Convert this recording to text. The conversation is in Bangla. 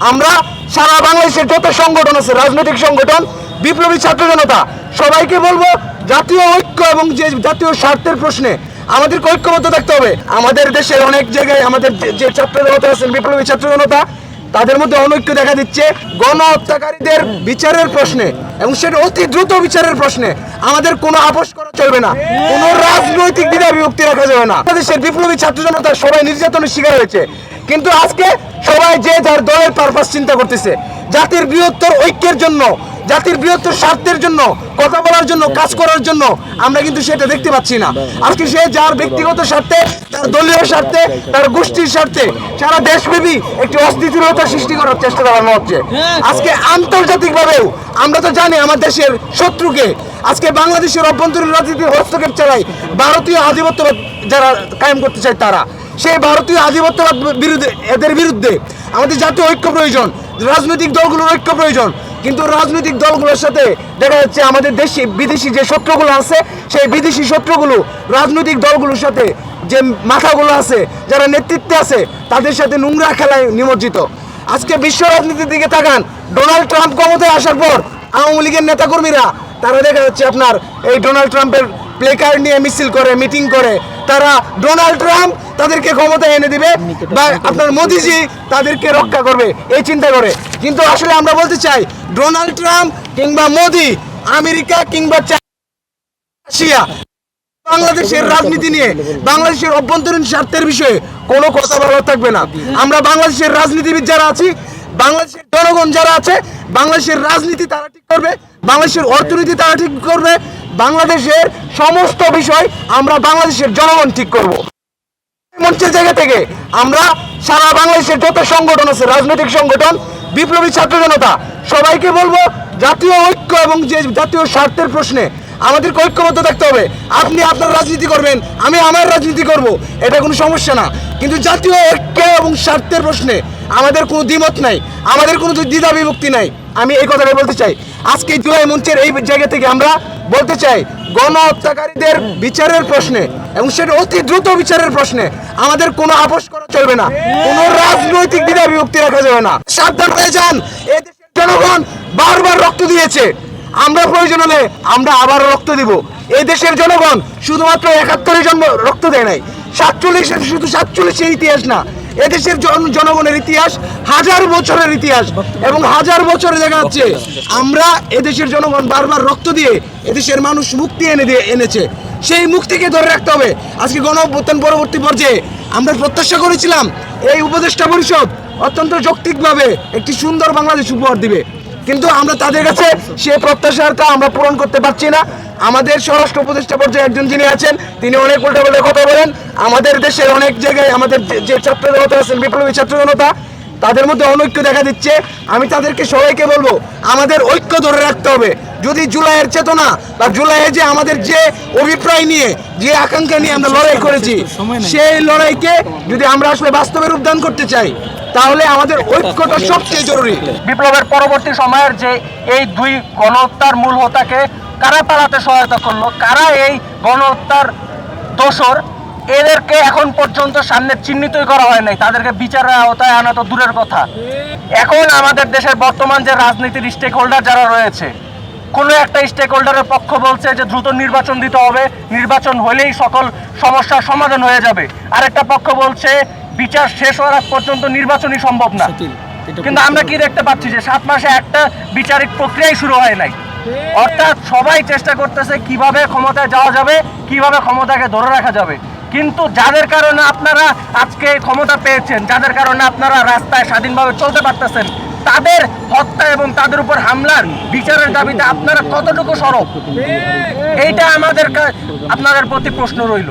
আমরা সারা বাংলাদেশের যত সংগঠন আছে, রাজনৈতিক সংগঠন, বিপ্লবী ছাত্র জনতা, সবাইকে বলব, জাতীয় ঐক্য এবং যে জাতীয় স্বার্থের প্রশ্নে আমাদেরকে ঐক্যবদ্ধ থাকতে হবে। আমাদের দেশের অনেক জায়গায় আমাদের যে- ছাত্র জনতা আছেন, বিপ্লবী ছাত্র জনতা তাদের মধ্যে অনৈক্য দেখা দিচ্ছে গণ হত্যাকারীদের বিচারের প্রশ্নে এবং সেটা অতি দ্রুত বিচারের প্রশ্নে। আমাদের কোনো আপোষ করা চলবে না। কোনো রাজনৈতিক দ্বিধা বিভক্তি রাখা যাবে না। দেশের বিপ্লবী ছাত্র জনতা সবাই নির্যাতনের শিকার হয়েছে। কিন্তু আজকে সবাই যে যার দলের পারপাস চিন্তা করতেছে। জাতির বৃহত্তর ঐক্যের জন্য জাতির বৃহত্তর স্বার্থের জন্য কথা বলার জন্য কাজ করার জন্য আমরা কিন্তু সেটা দেখতে পাচ্ছি না। আজকে সে যার ব্যক্তিগত স্বার্থে তার দলীয় স্বার্থে তার গোষ্ঠীর স্বার্থে সারা দেশব্যাপী একটি অস্থিতিরতা সৃষ্টি করার চেষ্টা চালানো হচ্ছে। আজকে আন্তর্জাতিকভাবেও আমরা তো জানি আমার দেশের শত্রুকে আজকে বাংলাদেশের অভ্যন্তরীণ রাজনীতির হস্তক্ষেপ চালাই ভারতীয় আধিপত্যবাদ যারা কায়েম করতে চায় তারা সেই ভারতীয় আধিপত্যবাদ বিরুদ্ধে এদের বিরুদ্ধে আমাদের জাতীয় ঐক্য প্রয়োজন রাজনৈতিক দলগুলোর ঐক্য প্রয়োজন কিন্তু রাজনৈতিক দলগুলোর সাথে দেখা যাচ্ছে আমাদের দেশে, বিদেশি যে শত্রুগুলো আছে, সেই বিদেশি শত্রুগুলো রাজনৈতিক দলগুলোর সাথে যে মাথাগুলো আছে, যারা নেতৃত্বে আছে, তাদের সাথে নোংরা খেলায় নিমজ্জিত। আজকে বিশ্ব রাজনীতির দিকে তাকান, ডোনাল্ড ট্রাম্প ক্ষমতায় আসার পর আওয়ামী লীগের নেতাকর্মীরা, তারা দেখা যাচ্ছে আপনার এই ডোনাল্ড ট্রাম্পের প্লে কার্ড নিয়ে মিছিল করে, মিটিং করে তারা ডোনাল্ড ট্রাম্প তাদেরকে ক্ষমতায় এনে দিবে বা আপনার মোদিজি তাদেরকে রক্ষা করবে, এই চিন্তা করে। কিন্তু আসলে আমরা বলতে চাই, ডোনাল্ড ট্রাম্প কিংবা মোদি আমেরিকা কিংবা রাশিয়া, বাংলাদেশের রাজনীতি নিয়ে বাংলাদেশের অভ্যন্তরীণ স্বার্থের বিষয়ে কোনো কথা বলা থাকবে না। আমরা বাংলাদেশের রাজনীতিবিদ যারা আছি, বাংলাদেশের জনগণ যারা আছে, বাংলাদেশের রাজনীতি তারা ঠিক করবে, বাংলাদেশের অর্থনীতি তারা ঠিক করবে বাংলাদেশের সমস্ত বিষয় আমরা বাংলাদেশের জনগণ ঠিক করব। মঞ্চের জায়গা থেকে আমরা সারা বাংলাদেশের যত সংগঠন আছে, রাজনৈতিক সংগঠন, বিপ্লবী ছাত্র জনতা, সবাইকে বলব জাতীয় ঐক্য এবং যে জাতীয় স্বার্থের প্রশ্নে আমাদেরকে ঐক্যবদ্ধ থাকতে হবে। আপনি আপনার রাজনীতি করবেন, আমি আমার রাজনীতি করব। এটা কোনো সমস্যা না। কিন্তু জাতীয় ঐক্য এবং স্বার্থের প্রশ্নে আমাদের কোনো দ্বিমত নাই, আমাদের কোনো দ্বিধা বিভক্তি নাই। আমি এই কথাটা বলতে চাই। আজকে জুলাই মঞ্চের এই জায়গা থেকে আমরা বলতে চাই গণ হত্যাকারীদের বিচারের প্রশ্নে এবং সেটা অতি দ্রুত বিচারের প্রশ্নে আমাদের কোনো আপোষ করা চলবে না। কোনো রাজনৈতিক দ্বিধা বিভক্তি রাখা যাবে না। সাবধান হয়ে যান। এই দেশের জনগণ বারবার রক্ত দিয়েছে। আমরা প্রয়োজন হলে আমরা আবার রক্ত দিব। এই দেশের জনগণ শুধুমাত্র একাত্তরের জন্ম রক্ত দেয় নাই। সাতচল্লিশ, শুধু সাতচল্লিশের ইতিহাস না, এদেশের জন- জনগণের ইতিহাস হাজার বছরের ইতিহাস এবং হাজার বছরে দেখা যাচ্ছে আমরা এদেশের জনগণ বারবার রক্ত দিয়ে এদেশের মানুষ মুক্তি এনে দিয়ে এনেছে। সেই মুক্তিকে ধরে রাখতে হবে। আজকে গণ পরবর্তী পর্যায়ে আমরা প্রত্যাশা করেছিলাম এই উপদেষ্টা পরিষদ অত্যন্ত যৌক্তিকভাবে একটি সুন্দর বাংলাদেশ উপহার দিবে। কিন্তু আমরা তাদের কাছে সে প্রত্যাশাটা আমরা পূরণ করতে পারছি না। আমাদের স্বরাষ্ট্র উপদেষ্টা পর্যায়ে একজন যিনি আছেন, তিনি অনেক উল্টা পাল্টা কথা বলেন। আমাদের দেশের অনেক জায়গায় আমাদের যে ছাত্র জনতা আছেন, বিপ্লবী ছাত্র জনতা, তাদের মধ্যে অনৈক্য দেখা দিচ্ছে। আমি তাদেরকে সবাইকে বলব, আমাদের ঐক্য ধরে রাখতে হবে। যদি জুলাইয়ের চেতনা বা জুলাইয়ে যে আমাদের যে অভিপ্রায় নিয়ে যে আকাঙ্ক্ষা নিয়ে আমরা লড়াই করেছি সেই লড়াইকে যদি আমরা আসলে বাস্তবে রূপদান করতে চাই তাহলে আমাদের ঐক্যটা সবচেয়ে জরুরি। বিপ্লবের পরবর্তী সময়ের যে এই দুই গণহত্যার মূল হোতাকে কারা তাড়াতে সহায়তা করল কারা এই গণহত্যার দোষর এদেরকে এখন পর্যন্ত সামনে চিহ্নিতই করা হয় নাই। তাদেরকে বিচারের আওতায় আনা তো দূরের কথা। এখন আমাদের দেশের বর্তমান যে রাজনীতির স্টেক হোল্ডার যারা রয়েছে কোনো একটা স্টেক হোল্ডারের পক্ষ বলছে যে দ্রুত নির্বাচন দিতে হবে। নির্বাচন হলেই সকল সমস্যার সমাধান হয়ে যাবে। আরেকটা পক্ষ বলছে বিচার শেষ হওয়ার আগ পর্যন্ত নির্বাচনই সম্ভব না। কিন্তু আমরা কি দেখতে পাচ্ছি যে সাত মাসে একটা বিচারিক প্রক্রিয়াই শুরু হয় নাই। অর্থাৎ সবাই চেষ্টা করতেছে কীভাবে ক্ষমতায় যাওয়া যাবে কীভাবে ক্ষমতাকে ধরে রাখা যাবে। কিন্তু যাদের কারণে আপনারা আজকে ক্ষমতা পেয়েছেন যাদের কারণে আপনারা রাস্তায় স্বাধীনভাবে চলতে পারতেছেন তাদের হত্যা এবং তাদের উপর হামলার বিচারের দাবিতে আপনারা কতটুকু সরব? এইটা আমাদের আপনাদের প্রতি প্রশ্ন রইল।